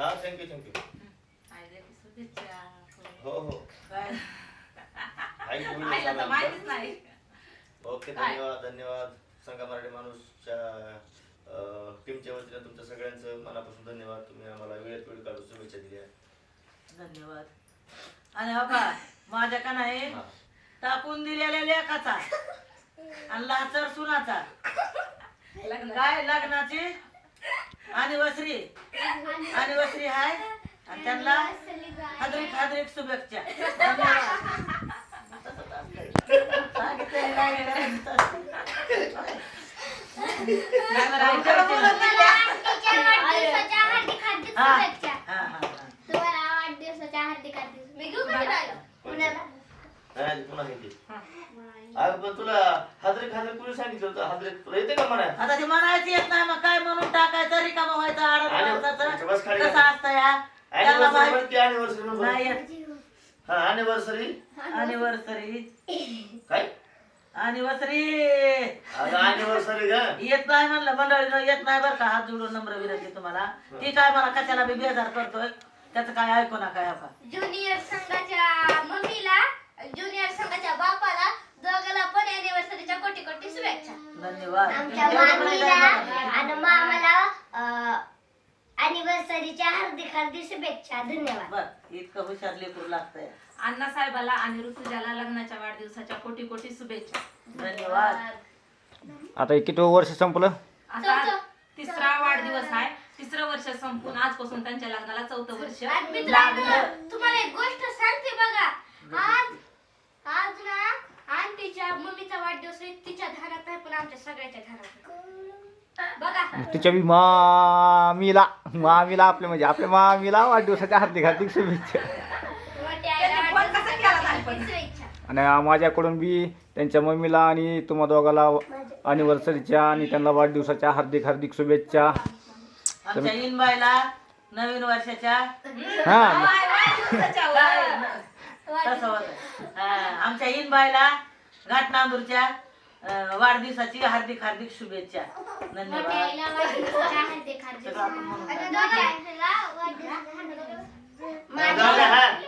हा thank you thank you. हो हो. काय आई तुम्ही आईला तर सांगा. माहितीच नाही. ओके काय? धन्यवाद धन्यवाद. संघा मराठी माणूसच्या टीमच्या वतीनं तुमच्या सगळ्यांचं मनापासून धन्यवाद. तुम्ही आम्हाला वेळेत वेळ काढून शुभेच्छा दिल्या. धन्यवाद. आणि हो का माझ्या का नाही हा. टाकून दिलेल्या लेखाचा आणि लाचर सुनाचा. लग्न काय लग्नाची? अनिवर्सरी हाय आणि त्यांना हादरीक हादरीक शुभेच्छा. तुम्हाला वाढदिवसाच्या हार्दिक हार्दिक मी घेऊ का फिरायला? पुण्याला नाही पुन्हा हे घे. हा. अरे पण तुला हादरे खादरे कुणी सांगितलं होतं? हादरे येते का म्हणा आता ते म्हणायचं येत नाही मग काय म्हणून टाकायचं? रिकामा व्हायचं आणि- आडत बस खाली कसं असतं या त्यांना अॅनिव्हर्सरी माहित- म्हणते अॅनिव्हर्सरी नाही म्हणून येत. हा अॅनिव्हर्सरी काय? अगं अॅनिव्हर्सरी का? येत नाही म्हणलं मंडळीनं येत नाही बरं का हात जोडून नम्र विनंती तुम्हाला. ती काय मला कशाला बी बेजार करतोय? त्याचं काय ऐकू नका या का ज्युनियर संघाच्या मम्मीला ज्युनियर संघाच्या बापाला दोघाला पण अॅनिव्हर्सरीच्या कोटी कोटी शुभेच्छा. धन्यवाद. आमच्या मामीला. आणि मामाला अॅनिव्हर्सरीच्या हार्दिक हार्दिक शुभेच्छा. धन्यवाद. बरं इतकं हुशार लेकरू लागतंय. अण्णा साहेबाला आणि ऋतुजाला लग्नाच्या वाढदिवसाच्या कोटी कोटी शुभेच्छा. धन्यवाद. आता हे किती वर्ष संपलं? आता. तिसरा वाढदिवस आहे. तिसरं वर्ष संपून आजपासून त्यांच्या लग्नाला चौथं वर्ष आज मित्रांनो, लागलं. तुम्हाला एक गोष्ट सांगते बघा. आज आज ना आंटीच्या मम्मीचा वाढदिवस आहे तिच्या घरात आहे पण आमच्या सगळ्याच्या घरात आहे. बघा तिच्या बी मामीला मामीला आपल्या म्हणजे आपल्या मामीला वाढदिवसाच्या हार्दिक हार्दिक शुभेच्छा मोठ्या आईला त्यांनी फोन कसा केला नाही पण? वाढदिवसाच्या शुभेच्छा. आणि माझ्याकडून बी त्यांच्या मम्मीला आणि तुम्हा दोघाला अनिव्हर्सरीच्या आणि त्यांना वाढदिवसाच्या हार्दिक हार्दिक शुभेच्छा आमच्या नवीन वर्षाच्या हा वाढदिवसाच्या. तसं होतं. हा, आमच्या इनबाईला घाटनांदूरच्या अं, वाढदिवसाची हार्दिक हार्दिक शुभेच्छा. धन्यवाद. हा.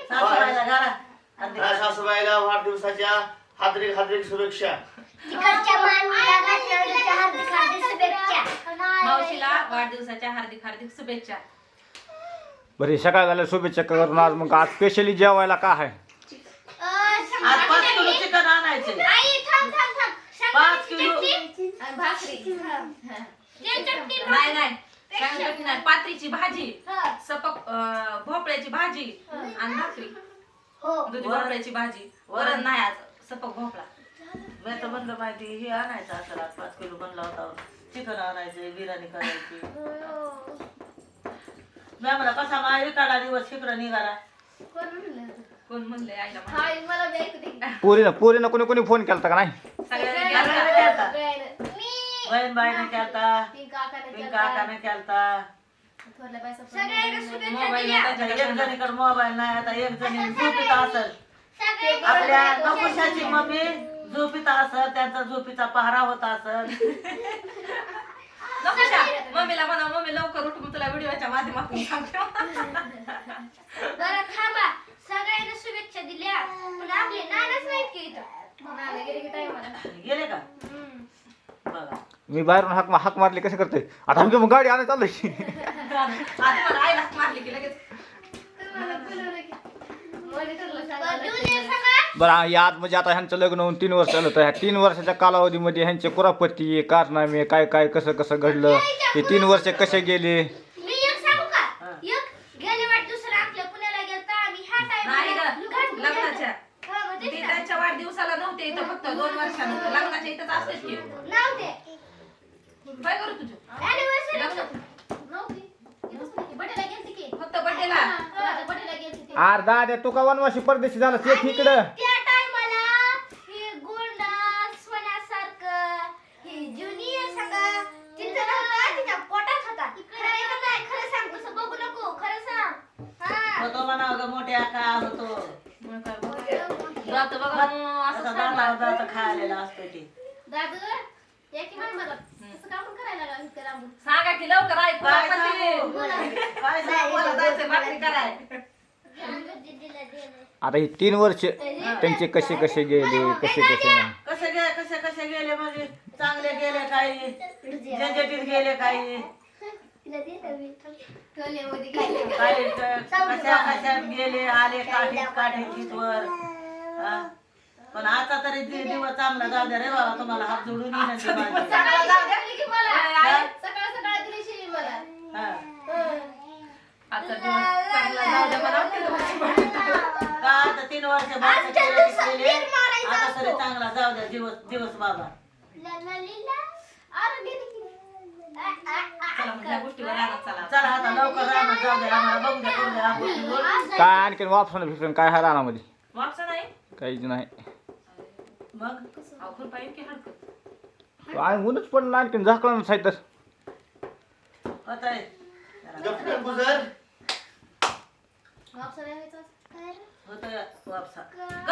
सासूबाईला घाला. हार्दिक सासूबाईला वाढदिवसाच्या हार्दिक हार्दिक शुभेच्छा. मावशीला वाढदिवसाच्या हार्दिक हार्दिक शुभेच्छा. बरं हे सकाळ झाल्या शुभेच्छा करून आज मग आज स्पेशली जेवायला का आहे अं, आज पाच शंभराची किलो चटणी. चिकन आणायचे आई थांब थांब थांब पाच शंभराची किलो. चटणी. आणि भाकरी. चटणी नाही नाही. पात्रीची भाजी हा. सपक अं, भोपळ्याची भाजी आणि भाकरी. हो. दुधी वर- भोपळ्याची भाजी. वरण. नाही आज सपक भोपळा. मी तर म्हणलं माहिती हे आणायचं असं आज पाच किलो बनला होता. चिकन आणायचे बिर्याणी करायची. मी आम्हाला कसा माझ्या काढा दिवस इकडं निघाला. कोण म्हणले? आईला माहिती. पोरीनं पोरीनं कोणी कोणी फोन केला का नाही? सगळ्यांनी सगळ्यांनी गेलता. केलता मी बहीण बाईने केलता पिंका काकाने केलता मोबाईल एक. जणीकडे मोबाईल नाही आता एक जणी झोपीत असल सगळ्यांना आपल्या नकुशाची. मम्मी झोपीत त्यांचा झोपीचा पहारा होत शा. मम्मीला म्हणा मम्मी लवकर उठ मग तुला व्हिडिओच्या माध्यमातून सांगते बरं थांबा सगळ्यांना शुभेच्छा दिल्या पण आपले नानाच नाहीत की इथं गेले का बघा मी बाहेरून हाक हाक मारली कसं करतोय? आता आमची मग गाडी आणत चाललोय. आता मला आईला मारली की लगेच बरं या आत म्हणजे आता ह्यांचं लग्न होऊन तीन वर्ष झालं तर ह्या तीन वर्षाच्या कालावधीमध्ये ह्यांचे कुरापती कारनामे काय काय कसं कसं घडलं हे तीन वर्ष कसे गेले मी एक सांगू का हा. एक गेल्या वाट दुसरा आपल्या पुण्याला गेलता आम्ही ह्या नाही टाइम ग लग्नाच्या हो, ती त्यांच्या वाढदिवसाला नव्हते इथं फक्त दोन वर्षानंतर लग्नाच्या इथंच असतेच की नव्हते काय करू तुझं? फक्त आर दाद्या तू का वनवाशी परदेशी झाला ते इकडं त्या टायमाला हे गोंडा सोन्यासारखं हे ज्युनियर सांगा तिथं नव्हता तिच्या पोटात होता. खरं आहे का नाही खरं सांग तसं बघू नको खरं सांग. हा. होतो म्हणा ग मोठ्या का होतो? मग काय बघ. जातं बघा मग असं आता सांगा. खायला असतो ते. दादू सांगा की लवकर ऐकू काय आपण ते. सांगू काय सांगू मला जायचं भाकरी कराय आता ही तीन वर्ष त्यांचे कसे कसे गेले कसे कसे नाही. कसे गे कसे कसे गेले म्हणजे? चांगले गेले काही? झंझटीत गेले काही? काही क- कशा कशात गेले आले काठीत काठीत वर? हा. पण आता तरी दि- दिवस चांगला जाऊ द्या रे बाबा तुम्हाला हात जोडून येईन ती माझी. चांगला जाऊ द्या. हा? हा. आता दिवस चांगला जाऊ द्या म्हणावं. का आता तीन वर्ष आता तरी चांगला जाऊ द्या दिवस दिवस बाबा. चला मग ह्या गोष्टीवर राहणार चला. चला आता लवकर राहणार जाऊ द्या आम्हाला बघू द्या करू द्या आपण काय आणखीन फिरून काय आहे रानामध्ये वापसा नाही? काहीच नाही. मग? खुरपा येईल की हडकं आणि ऊनच पडलं आणखीन झाकलं होत आहे गुजर होत वापसा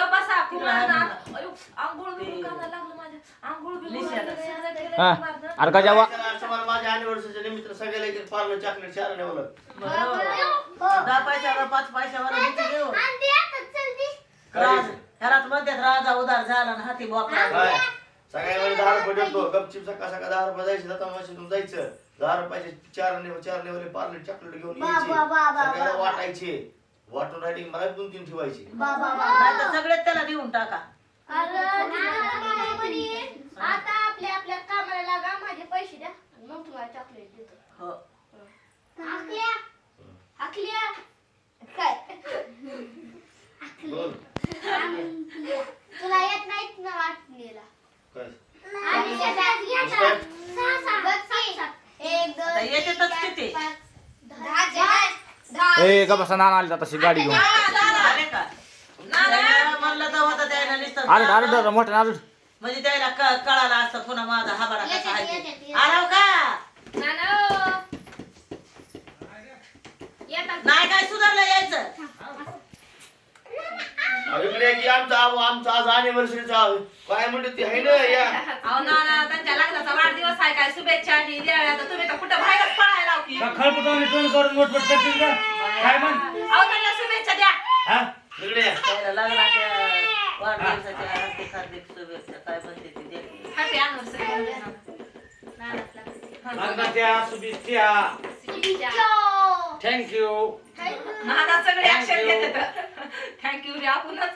बसा अयो, आंघोळ बिंघोळ करायला लागलं माझ्या. आंघोळ बिंघोळ निशाला. करायला लागलं. हा. अरे का जेव्हा मला माझ्या अनिव्हर्सरीच्या निमित्त सगळ्याला एक पार्लर चॉकलेट चार नेवलं दहा पैशावर पाच पैशावर किती घेऊ राज. ह्यालाच म्हणतात राजा उदार झाला ना हाती बोकरा काय? सगळ्या वेळी दहा रुपये देतो. गपचिप सकाळ सकाळ दहा रुपये जायचं जाता मशीतून जायचं दहा रुपयाचे चार ने चार नेवले पार्लर चॉकलेट घेऊन यायचे. बा, बा, बा, सगळ्याला बा. वाटायचे. वाटून रायटिंग मला दोन तीन ठेवायचे. नाही तर सगळेच त्याला देऊन टाका आपल्या आपल्या कामाला लागा माझे पैसे द्या मग तुम्हाला चॉकलेट देतो हो आखल्या आखल्या काय बोल तुला येत नाहीत ना वाटलेला काय आणि त्याच्यात येतात सहा सहा बघ की. एक आता दोन याच्यातच किती पाच दहा दहा दहा ए का बसा नाना आली तशी गाडी घेऊन. आले का? त्याला म्हणलं तर होतं त्याला नुसतं आलं आलं दादा मोठ्या आलं म्हणजे त्याला क- कळालं असतं पुन्हा माझा हाबारा कसा आहे ते. आराव का? नाही काय सुधारलं यायचं? इकडे की आमचा आमचा आज अनिव्हर्सरीचा काय म्हणते ते आहे ना या. अहो त्यांच्या लग्नाचा वाढदिवस आहे काय शुभेच्छा ही द्याव्या. तर तुम्ही तर कुठं बाहेरच पळायला खळपटावणी तोंड करून मोठमोठ करतील का? काय म्हण? अहो त्यांना शुभेच्छा द्या. हा? इकडे या. त्याला लग्नाच्या वाढदिवसाच्या हार्दिक हार्दिक शुभेच्छा. काय म्हणते ते दे. हॅपी अॅनिव्हर्सरी लग्नाच्या शुभेच्छा. थँक्यू नाना सगळे घेतात. थँक्यू रे आपणच.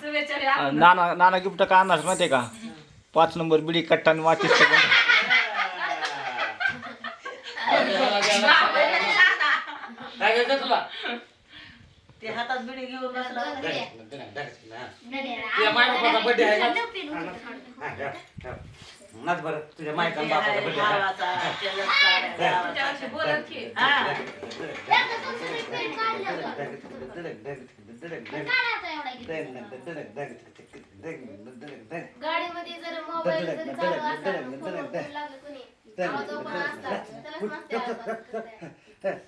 शुभेच्छा रे आपण नाना नाना गिफ्ट काय आणणार माहितीये का? पाच नंबर बिडी कट्टा आणि वाचीस करायचं तुला ते हातात बिडी घेऊन बसला तुझ्या मायबापाचा बर्थडे आहे का नाच बरं. तुझ्या मायका आणि बापाचा बर्थडे आहे. भावाचा, गावाचा. तुमच्याशी बोलत की. हा. गाडीमध्ये जर मोबाईल जर चालू असला फोन फोन लागलं कोणी? आवाज ओपन असतात त्यालाच मस्ती असतात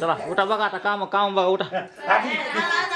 चला उठा बघा आता काम काम बघा उठा.